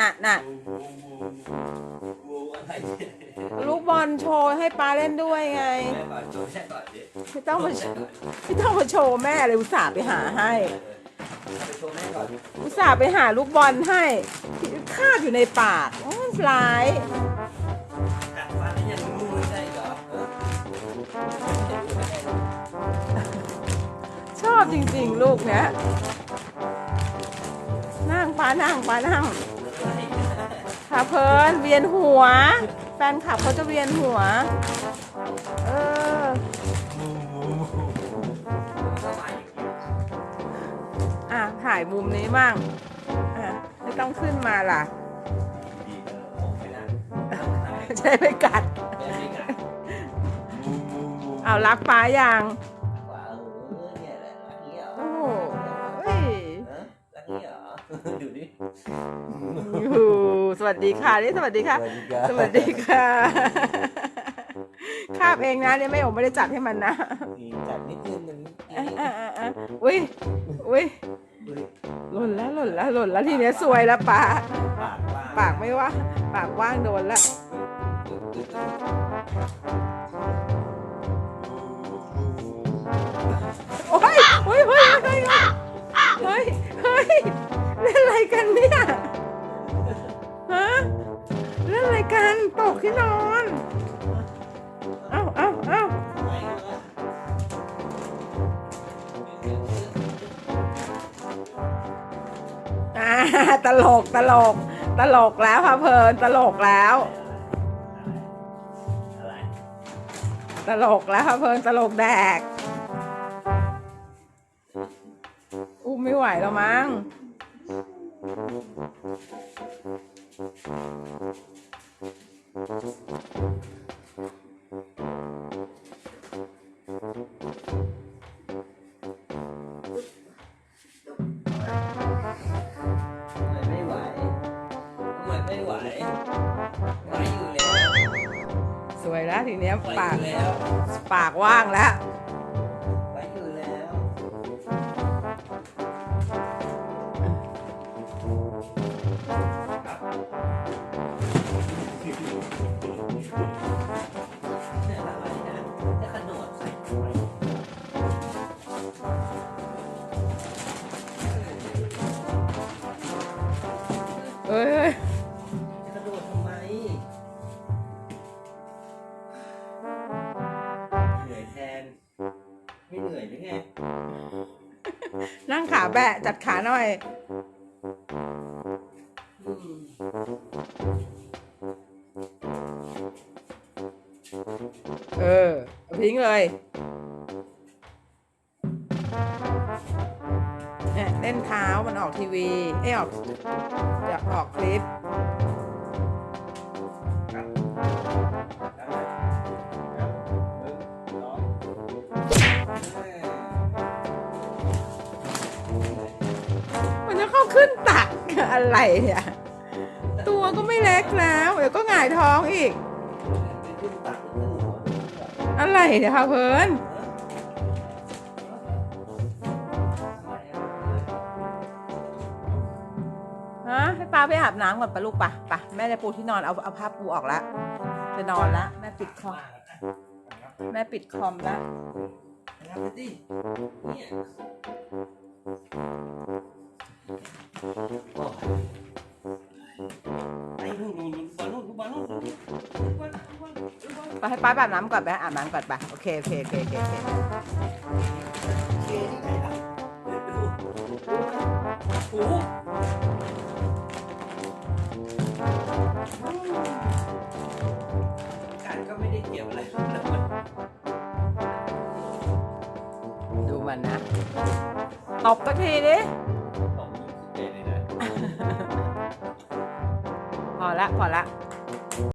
น่ะน่ะลูกบอลโชว์ให้ป้าเล่นด้วยไงแม่ก่อนโชว์แม่ก่อนดิไม่ต้องมาไม่ต้องมาโชว์แม่เลยอุตส่าห์ไปหาให้อุตส่าห์ไปหาลูกบอลให้คาบอยู่ในปากโอ้ยร้ายกัดฟันแล้วยังงูไม่ได้เหรอเออจะดูไม่ได้หรอกชอบจริงๆ ลูกเนี้ยนั่งป้านั่งป้านั่ง ขาเพลินเวียนหัว แฟนขับเขาจะเวียนหัว เออก็มาอย่างนี้อะ ถ่ายมุมนี้มั่งอะ ไม่ต้องขึ้นมาล่ะดีๆเออโอเคนะใช้ไปกัดแม่ไม่กัดงูงูงูเอารักป้ายังว่าเออเนี่ยแหละรักนี้เหรอโอ้โหเฮ้ยเออรักนี้เหรอดูดิยูหูส วัสดีค่ะนี่สวัสดีค่ะ สวัสดีครับสวัสดีค่ะคาบเองนะเนี่ยไม่ผมไม่ได้จัดให้มันนะนี่จัดนิดนึงนึงอะอะอะอะอุ้ยอุ้ยหล่นแล้วหล่นแล้วหล่นแล้วทีเนี้ยสวยแล้วป้าปากว่าปากไม่ว่า ปากว่างโดนละ อ่าตลกตลก ตลกแล้วพะเพลินตลกแล้ว ตลกแล้วพะเพลินตลกแดกอุ้มไม่ไหวแล้วมั้ง ไหวอยู่แล้วสวยแล้วทีเนี้ยไหวปาอกยู่แล้วปากว่างแล้วไหวอยู่แล้วเนี่ยอะไรนะจะกระโดดใส่ทำไมเอ้ย นื่อยหรือไงนั่งขาแบะจัดขาหน่อยเออเอาทิ้งเลยเนี่ยเล่นเท้ามันออกทีวีเอ้ออกจะออกคลิป ขึ้นตักอะไรเนี่ยตัวก็ไม่เล็กแล้ว เดี๋ยวก็หงายท้องอีก อะไรเนี่ยค่ะเพลินฮะให้ป้าไปอาบน้ำก่อนปะลูกปะปะแม่จะปูที่นอนเอาเอาผ้าปูออกละจะนอนละแม่ปิดคอมแม่ปิดคอมละดิเนี่ย ไปให้ป้าไปอาบน้ำก่อนไปอาบน้ำก่อนไปโอเคโอเคโอเคโอเคโอเคเคที่ไหนล่ะดูดูโอ้โหการก็ไม่ได้เกี่ยวอะไรแล้วมันดูมันนะตบสักทีดิตบ พอละพอละ